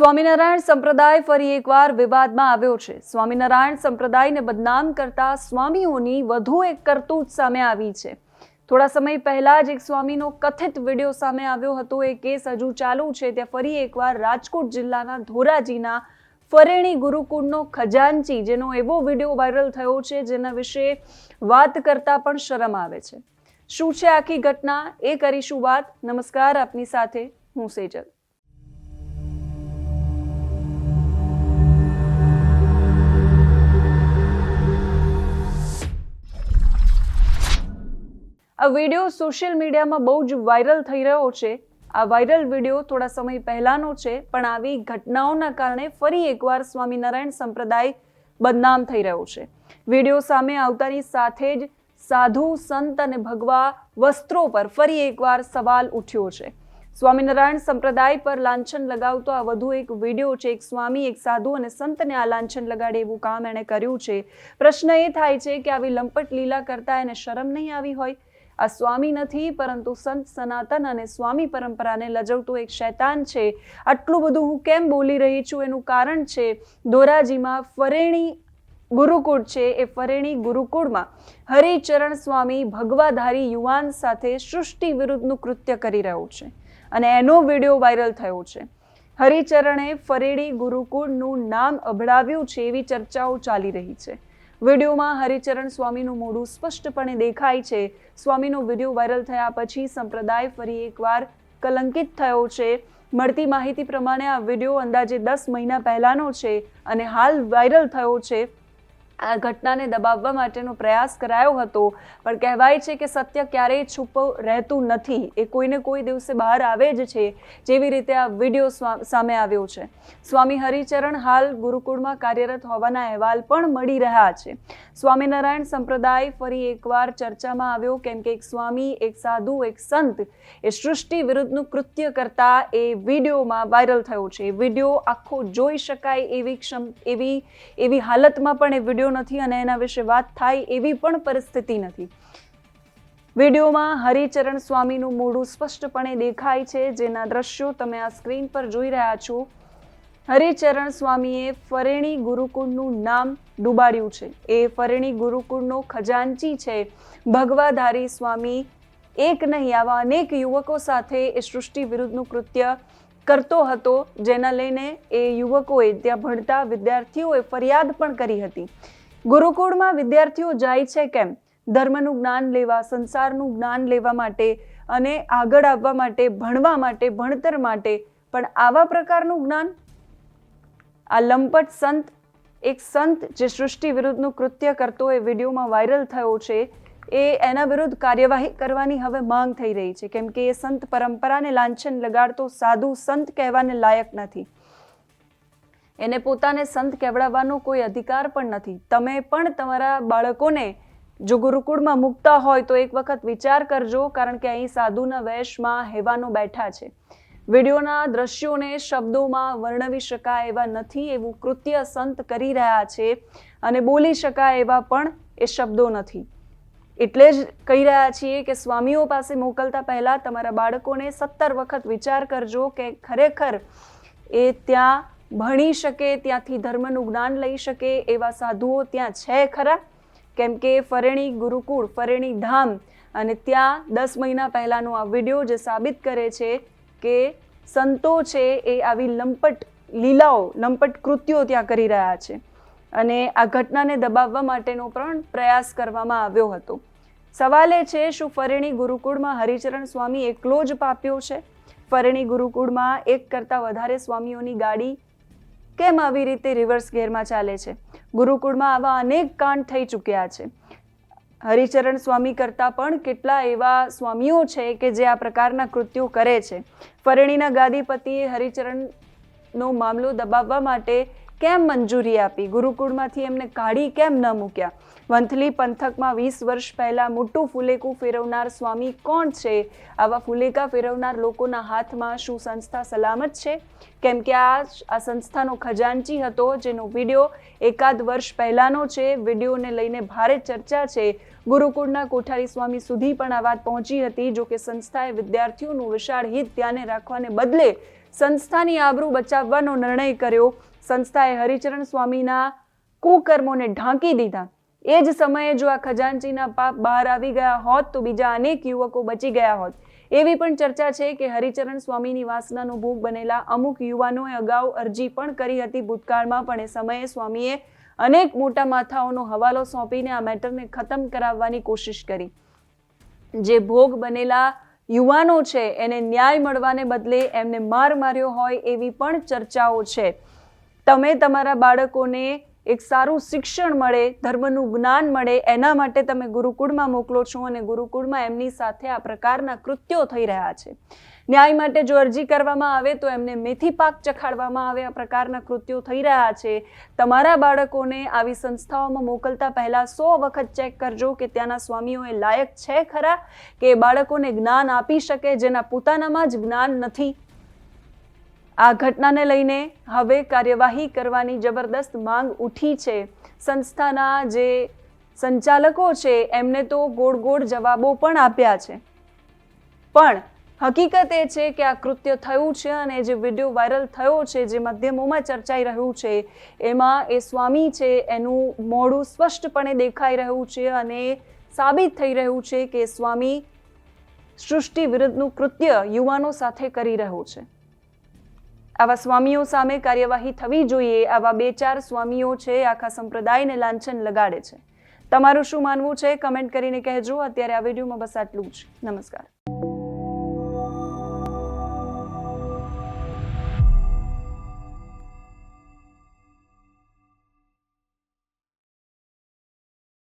સ્વામિનારાયણ સંપ્રદાય ફરી એકવાર વિવાદમાં આવ્યો છે. સ્વામિનારાયણ સંપ્રદાયને બદનામ કરતા સ્વામીઓની વધુ એક કરતૂત સામે આવી છે. થોડા સમય પહેલા જ એક સ્વામીનો કથિત વીડિયો સામે આવ્યો હતો. એ કેસ હજુ ચાલુ છે. ત્યાં ફરી એકવાર રાજકોટ જિલ્લાના ધોરાજીના ફરેણી ગુરુકુળનો ખજાનચી, જેનો એવો વીડિયો વાયરલ થયો છે, જેના વિશે વાત કરતા પણ શરમ આવે છે. શું છે આખી ઘટના? એ કરીશું વાત. નમસ્કાર. આપની સાથે હું સેજલ. આ વીડિયો સોશિયલ મીડિયામાં બહુ જ વાયરલ થઈ રહ્યો છે. આ વાયરલ વીડિયો થોડા સમય પહેલાનો છે, પણ આવી ઘટનાઓના કારણે ફરી એકવાર સ્વામિનારાયણ સંપ્રદાય બદનામ થઈ રહ્યો છે. વીડિયો સામે આવતાની સાથે જ સાધુ, સંત અને ભગવા વસ્ત્રો પર ફરી એકવાર સવાલ ઉઠ્યો છે. સ્વામિનારાયણ સંપ્રદાય પર લાંછન લગાવતો આ વધુ એક વીડિયો છે, એક સ્વામી, એક સાધુ અને સંતને આ લાંછન લગાડે એવું કામ એણે કર્યું છે. પ્રશ્ન એ થાય છે કે આવી લંપટ લીલા કરતા એને શરમ નહીં આવી હોય? આ સ્વામી નથી, પરંતુ સંત સનાતન અને સ્વામી પરંપરાને લજવતું એક શૈતાન છે. આટલું બધું હું કેમ બોલી રહી છું? એનું કારણ છે, ધોરાજીમાં ફરેણી ગુરુકુળ છે. એ ફરેણી ગુરુકુળમાં હરિચરણ સ્વામી ભગવાધારી યુવાન સાથે સૃષ્ટિ વિરુદ્ધનું કૃત્ય કરી રહ્યો છે અને એનો વીડિયો વાયરલ થયો છે. હરિચરણે ફરેણી ગુરુકુળનું નામ અભડાવ્યું છે એવી ચર્ચાઓ ચાલી રહી છે. વિડીયોમાં હરિચરણ સ્વામીનું મોઢું સ્પષ્ટપણે દેખાય છે. સ્વામીનો વીડિયો વાયરલ થયા પછી સંપ્રદાય ફરી એકવાર કલંકિત થયો છે. મળતી માહિતી પ્રમાણે આ વીડિયો અંદાજે દસ મહિના પહેલાનો છે અને હાલ વાયરલ થયો છે. આ ઘટનાને દબાવવા માટેનો પ્રયાસ કરાયો હતો. પણ કહેવાય છે કે સત્ય ક્યારેય છુપો રહેતું નથી. એ કોઈને કોઈ દિવસે બહાર આવે જ છે. જેવી રીતે આ વીડિયો સામે આવ્યો છે. સ્વામી હરિચરણ હાલ ગુરુકુળમાં કાર્યરત હોવાના અહેવાલ પણ મળી રહ્યા છે. સ્વામિનારાયણ સંપ્રદાય ફરી એકવાર ચર્ચામાં આવ્યો કેમ કે એક સ્વામી, એક સાધુ, એક સંત એ સૃષ્ટિ વિરુદ્ધનું કૃત્ય કરતા એ વિડીયોમાં વાયરલ થયો છે. વીડિયો આખો જોઈ શકાય એવી ક્ષમ, એવી એવી હાલતમાં પણ એ વીડિયો નથી અને એના વિશે વાત થાય એવી પણ પરિસ્થિતિ નથી. વિડીયોમાં હરિચરણ સ્વામીનું મોઢું સ્પષ્ટપણે દેખાય છે. જેના દ્રશ્યો તમે આ સ્ક્રીન પર જોઈ રહ્યા છો. હરિચરણ સ્વામીએ ફરેણી ગુરુકુળનું નામ ડૂબાડ્યું છે. એ ફરેણી ગુરુકુળનો ખજાનચી છે. ભગવાધારી સ્વામી એક નહીં, આવા અનેક યુવકો સાથે એ સૃષ્ટિ વિરુદ્ધનું કૃત્ય કરતો હતો, જેના લઈને એ યુવકોએ ત્યાં ભણતા વિદ્યાર્થીઓએ ફરિયાદ પણ કરી હતી. ગુરુકુળમાં વિદ્યાર્થીઓ જાય છે કેમ? ધર્મનું જ્ઞાન લેવા, સંસારનું જ્ઞાન લેવા માટે અને આગળ આવવા માટે, ભણવા માટે, ભણતર માટે, પણ આવા પ્રકારનું જ્ઞાન? આ લંપટ સંત, એક સંત જે સૃષ્ટિ વિરુદ્ધનું કૃત્ય કરતો એ વિડીયોમાં વાયરલ થયો છે એ એના વિરુદ્ધ કાર્યવાહી કરવાની હવે માંગ થઈ રહી છે. કેમ કે એ સંત પરંપરાને લાંછન લગાડતો સાધુ સંત કહેવાને લાયક નથી. એને પોતાને સંત કહેવડાવવાનો કોઈ અધિકાર પણ નથી. તમે પણ તમારા બાળકોને જો ગુરુકુળમાં મૂકતા હોય તો એક વખત વિચાર કરજો, કારણ કે અહીં સાધુના વેશમાં હેવાનો બેઠા છે. વિડીયોના દ્રશ્યોને શબ્દોમાં વર્ણવી શકાય એવા નથી એવું કૃત્ય સંત કરી રહ્યા છે અને બોલી શકાય એવા પણ એ શબ્દો નથી. એટલે જ કહી રહ્યા છીએ કે સ્વામીઓ પાસે મોકલતા પહેલાં તમારા બાળકોને સત્તર વખત વિચાર કરજો કે ખરેખર એ ત્યાં ભણી શકે, ત્યાંથી ધર્મનું જ્ઞાન લઈ શકે, એવા સાધુઓ ત્યાં છે ખરા? કેમ કે ફરેણી ગુરુકુળ, ફરેણી ધામ અને ત્યાં દસ મહિના પહેલાંનો આ વીડિયો જે સાબિત કરે છે કે સંતો છે એ આવી લંપટ લીલાઓ, લંપટ કૃત્યો ત્યાં કરી રહ્યા છે. અને આ ઘટનાને દબાવવા માટેનો પણ પ્રયાસ કરવામાં આવ્યો હતો. સવાલ એ છે, શું ફરેણી ગુરુકુળમાં હરિચરણ સ્વામી એકલો જ પાપ્યો છે? ફરેણી ગુરુકુળમાં એક કરતાં વધારે સ્વામીઓની ગાડી કેમ આવી રીતે રિવર્સ ગેરમાં ચાલે છે? ગુરુકુળમાં આવા અનેક કાંડ થઈ ચૂક્યા છે. હરિચરણ સ્વામી કરતાં પણ કેટલા એવા સ્વામીઓ છે કે જે આ પ્રકારના કૃત્યો કરે છે? ફરેણીના ગાદીપતિએ હરિચરણનો મામલો દબાવવા માટે કેમ મંજૂરી આપી? ગુરુકુળમાંથી એમને કાઢી કેમ ન મૂક્યા? વંથલી પંથકમાં વીસ વર્ષ પહેલાં મોટું ફુલેકું ફેરવનાર સ્વામી કોણ છે? આવા ફુલેકા ફેરવનાર લોકોના હાથમાં શું સંસ્થા સલામત છે? કેમ કે આ આ સંસ્થાનો ખજાનચી હતો, જેનો વીડિયો એકાદ વર્ષ પહેલાંનો છે. વિડીયોને લઈને ભારે ચર્ચા છે. ગુરુકુળના કોઠારી સ્વામી સુધી પણ આ વાત પહોંચી હતી જો કે સંસ્થાએ વિદ્યાર્થીઓનું વિશાળ હિત ધ્યાને રાખવાને બદલે સંસ્થાની આબરૂ બચાવવાનો નિર્ણય કર્યો. સંસ્થાએ હરિચરણ સ્વામીના કુકર્મોને ઢાંકી દીધા. એ જ સમયે જો આ ખજાનચીના પાપ બહાર આવી ગયા હોત, તો બીજા અનેક યુવકો બચી ગયા હોત. એવી પણ ચર્ચા છે કે હરિચરણ સ્વામીની વાસનાનો ભોગ બનેલા અમુક યુવાનોએ અગાઉ અરજી પણ કરી હતી ભૂતકાળમાં, પણ એ સમયે સ્વામીએ અનેક મોટા માથાઓનો હવાલો સોંપીને આ મેટરને ખતમ કરાવવાની કોશિશ કરી. જે ભોગ બનેલા યુવાનો છે, એને ન્યાય મળવાને બદલે એમને માર માર્યો હોય એવી પણ ચર્ચાઓ છે. તમે તમારા બાળકોને એક સારું શિક્ષણ મળે, ધર્મનું જ્ઞાન મળે, એના માટે તમે ગુરુકુળમાં મોકલો છો અને ગુરુકુળમાં એમની સાથે આ પ્રકારના કૃત્યો થઈ રહ્યા છે. ન્યાય માટે જો અરજી કરવામાં આવે તો એમને મેથી પાક ચખાડવામાં આવે, આ પ્રકારના કૃત્યો થઈ રહ્યા છે. તમારા બાળકોને આવી સંસ્થાઓમાં મોકલતા પહેલાં સો વખત ચેક કરજો કે ત્યાંના સ્વામીઓ એ લાયક છે ખરા, કે બાળકોને જ્ઞાન આપી શકે જેના પોતાનામાં જ જ્ઞાન નથી. આ ઘટનાને લઈને હવે કાર્યવાહી કરવાની જબરદસ્ત માંગ ઉઠી છે. સંસ્થાના જે સંચાલકો છે, એમને તો ગોળ ગોળ જવાબો પણ આપ્યા છે. પણ હકીકત એ છે કે આ કૃત્ય થયું છે અને જે વીડિયો વાયરલ થયો છે, જે માધ્યમોમાં ચર્ચાઈ રહ્યું છે, એમાં એ સ્વામી છે, એનું મોઢું સ્પષ્ટપણે દેખાઈ રહ્યું છે અને સાબિત થઈ રહ્યું છે કે સ્વામી સૃષ્ટિ વિરુદ્ધનું કૃત્ય યુવાનો સાથે કરી રહ્યો છે. આવા સ્વામીઓ સામે કાર્યવાહી થવી જોઈએ, આવા બે ચાર સ્વામીઓ છે, આખા સંપ્રદાયને લાંછન લગાડે છે. તમારું શું માનવું છે? કમેન્ટ કરીને કહેજો. અત્યારે આ વિડીયોમાં બસ આટલું જ. નમસ્કાર.